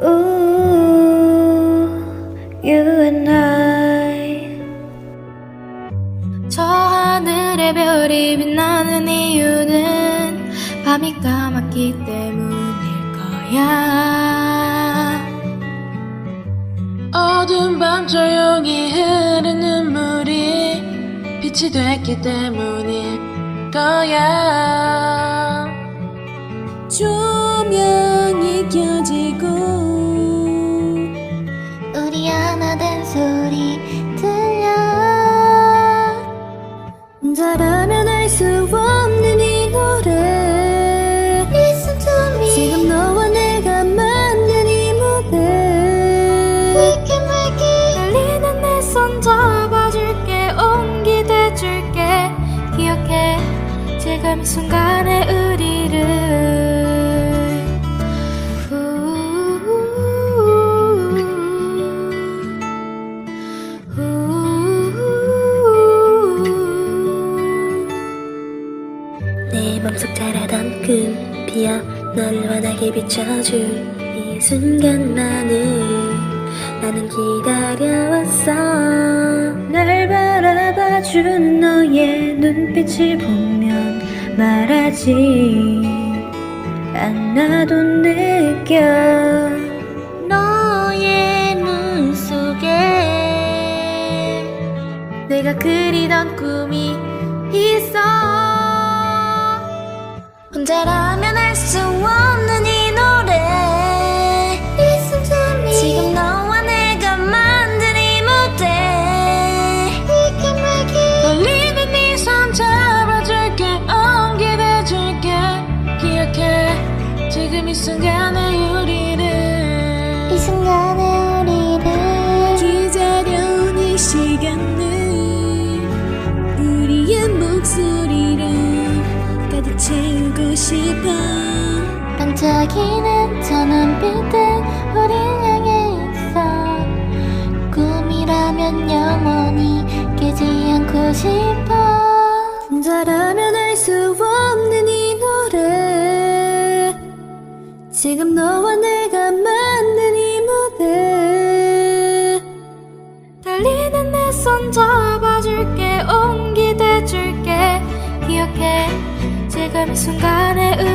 Ooh, you and I. 저 하늘의 별이 빛나는 이유는 밤이 까맣기 때문일 거야. 어두운 밤 조용히 흐르는 물이 빛이 됐기 때문일 거야. 켜지고 우리 하나 된 소리 들려. 혼자라면 알 수 없는 이 노래 Listen to me. 지금 너와 내가 만든 이 무대 We can make it. 떨리는 내 손 잡아줄게 온기 돼줄게 기억해 지금 이 순간의 우리를 내 맘속 자라던 금비어 널 환하게 비춰줄 이 순간 나는 나는 기다려왔어. 날 바라봐주는 너의 눈빛을 보면 말하지 않아도 느껴. 너의 눈 속에 내가 그리던 꿈이 있어 혼자라면 알수 없는 이 노래. Listen to me. 지금 너와 내가 만든 이 무대 We can make it. 떨리는 네손 잡아줄게. 옮겨대줄게. 기억해. 지금 이 순간의 우리를 이 순간의 채우고 싶어. 반짝이는 저 눈빛들 우릴 향해 있어. 꿈이라면 영원히 깨지 않고 싶어. 혼자라면 알 수 없는 이 노래. 지금 너와 내가 만든 이 무대. 떨리는 내 손 잡아줄게 온기 돼줄게. 기억해 지금 이 우리